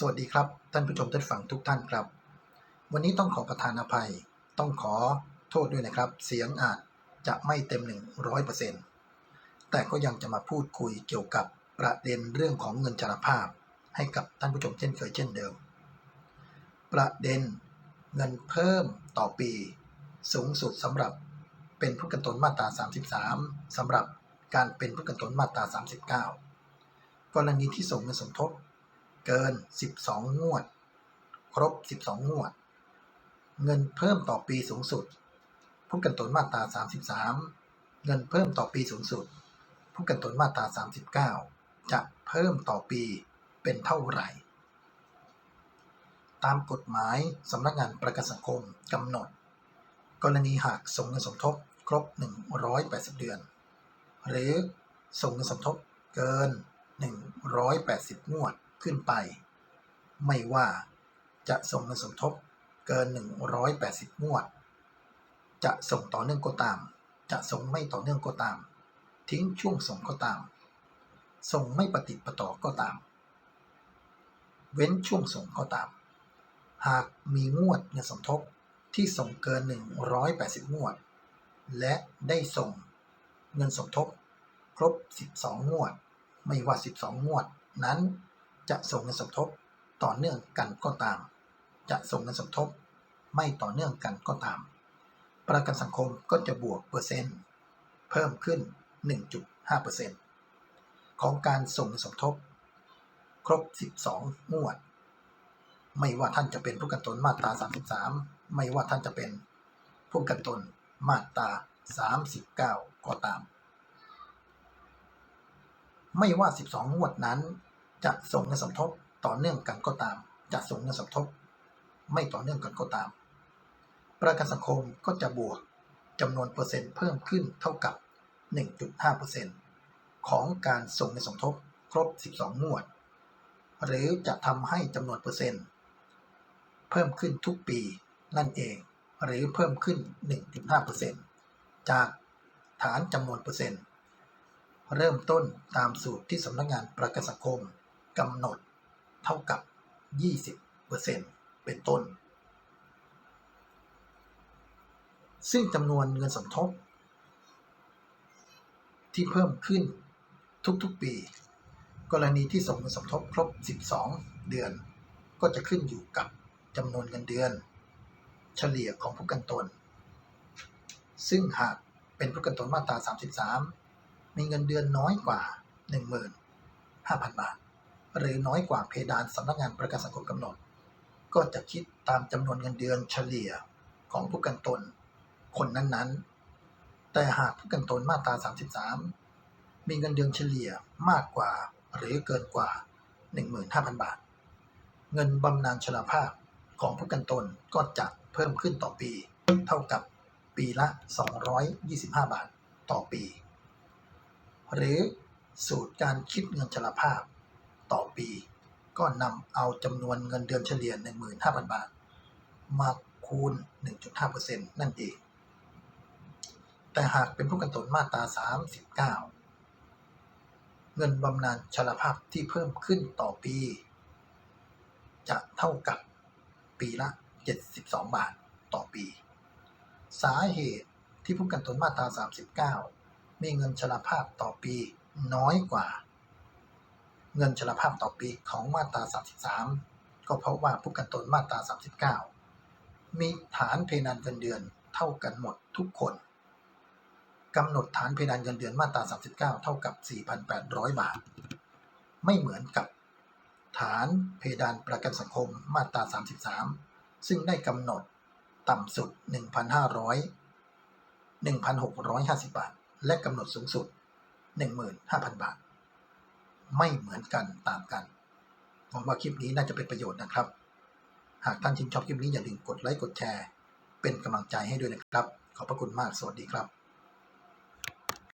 สวัสดีครับ ท่านผู้ชมท่านฟังทุกท่านครับ วันนี้ต้องขอประทานอภัย ต้องขอโทษด้วยนะครับ เสียงอาจจะไม่เต็ม 100%แต่ก็ยังจะมาพูดคุยเกี่ยวกับประเด็นเรื่องของเงินจารภาพ ให้กับท่านผู้ชมเช่นเคยเช่นเดิม ประเด็นเงินเพิ่มต่อปี สูงสุดสำหรับเป็นผู้กันตนมาตรา 33สำหรับการเป็นผู้กันตนมาตรา 39 กรณีที่ส่งเงินสมทบ เกิน 12 งวด ครบ 12 งวด เงินเพิ่มต่อปีสูงสุด ผู้กันตนมาตรา 33 เงินเพิ่มต่อปีสูงสุด ผู้กันตนมาตรา 39 จะเพิ่มต่อปีเป็นเท่าไหร่ ตามกฎหมายสำนักงานประกันสังคมกำหนด กรณีหากส่งเงินสมทบครบ 180 เดือน หรือส่งเงินสมทบเกิน 180 งวด ขึ้นไป ไม่ว่าจะส่งเงินสมทบเกิน 180 งวด จะส่งต่อเนื่องก็ตาม จะส่งไม่ต่อเนื่องก็ตาม ทิ้งช่วงส่งก็ตาม ส่งไม่ปฏิปต่อก็ตาม เว้นช่วงส่งก็ตาม หากมีงวดเงินสมทบที่ส่งเกิน 180 งวด และได้ส่งเงินสมทบครบ 12 งวด ไม่ว่า 12 งวดนั้น จะส่งเงินสมทบต่อเนื่องกันก็ตาม จะส่งเงินสมทบไม่ต่อเนื่องกันก็ตาม ประกันสังคมก็จะบวกเปอร์เซ็นต์ เพิ่มขึ้น 1.5%ของการส่งเงินสมทบ ครบ 12 งวด ไม่ว่าท่านจะเป็นผู้กันตนมาตรา 33 ไม่ว่าท่านจะเป็นผู้กันตนมาตรา 39 ก็ตาม ไม่ว่า 12 งวดนั้น จะส่งเงินสมทบต่อเนื่องกันก็ตาม จะส่งเงินสมทบ ไม่ต่อเนื่องกันก็ตาม ประกันสังคมก็จะบวกจำนวนเปอร์เซ็นต์เพิ่มขึ้นเท่ากับ 1.5%ของการส่งเงินสมทบครบ 12 งวด หรือจะทำให้จำนวนเปอร์เซ็นต์ เพิ่มขึ้นทุกปีนั่นเอง หรือเพิ่มขึ้น 1.5%จากฐานจำนวนเปอร์เซ็นต์ เริ่มต้นตามสูตรที่สำนักงานประกันสังคม กำหนดเท่ากับ 20%เป็นต้น ซึ่งจำนวนเงินสมทบ ที่เพิ่มขึ้นทุกๆปี กรณีที่ส่งเงินสมทบครบ 12 เดือน ก็จะขึ้นอยู่กับจำนวนเงินเดือน เฉลี่ยของผู้กันตน ซึ่งหากเป็นผู้กันตนมาตรา 33 มีเงินเดือนน้อยกว่า 15,000 บาท หรือน้อยกว่าเพดานสำนักงานประกันสังคมกำหนด ก็จะคิดตามจำนวนเงินเดือนเฉลี่ยของผู้กันตน คนนั้นๆ แต่หากผู้กันตนมาตรา 33 มีเงินเดือนเฉลี่ยมากกว่าหรือเกินกว่า 15,000 บาท เงินบำนาญชราภาพของผู้กันตนก็จะเพิ่มขึ้นต่อปี เท่ากับปีละ 225 บาทต่อปี หรือสูตรการคิดเงินชราภาพ ต่อปี ก็นำเอาจำนวนเงินเดือนเฉลี่ย 15,000 บาท มาคูณ 1.5%นั่นเอง แต่หากเป็นผู้กันตนมาตรา 39 เงินบำนาญชราภาพที่เพิ่มขึ้นต่อปี จะเท่ากับปีละ 72 บาทต่อปี สาเหตุที่ผู้กันตนมาตรา 39 มีเงินชราภาพต่อปีน้อยกว่า เงินชราภาพต่อปีของมาตรา 33 ก็เพราะว่าผู้กันตนมาตรา 39 มีฐานเพดานเงินเดือนเท่ากันหมดทุกคนกำหนดฐานเพดานเงินเดือนมาตรา 39 เท่ากับ 4,800 บาท ไม่เหมือนกับฐานเพดานประกันสังคมมาตรา 33 ซึ่งได้กำหนดต่ำสุด 1,500 1,650 บาท และกำหนดสูงสุด 15,000 บาท ไม่เหมือนกันตามกันหวังว่าคลิปนี้น่าจะเป็นประโยชน์นะครับ หากท่านชื่นชอบคลิปนี้อย่าลืมกดไลค์กดแชร์ เป็นกำลังใจให้ด้วยนะครับ ขอบพระคุณมากสวัสดีครับ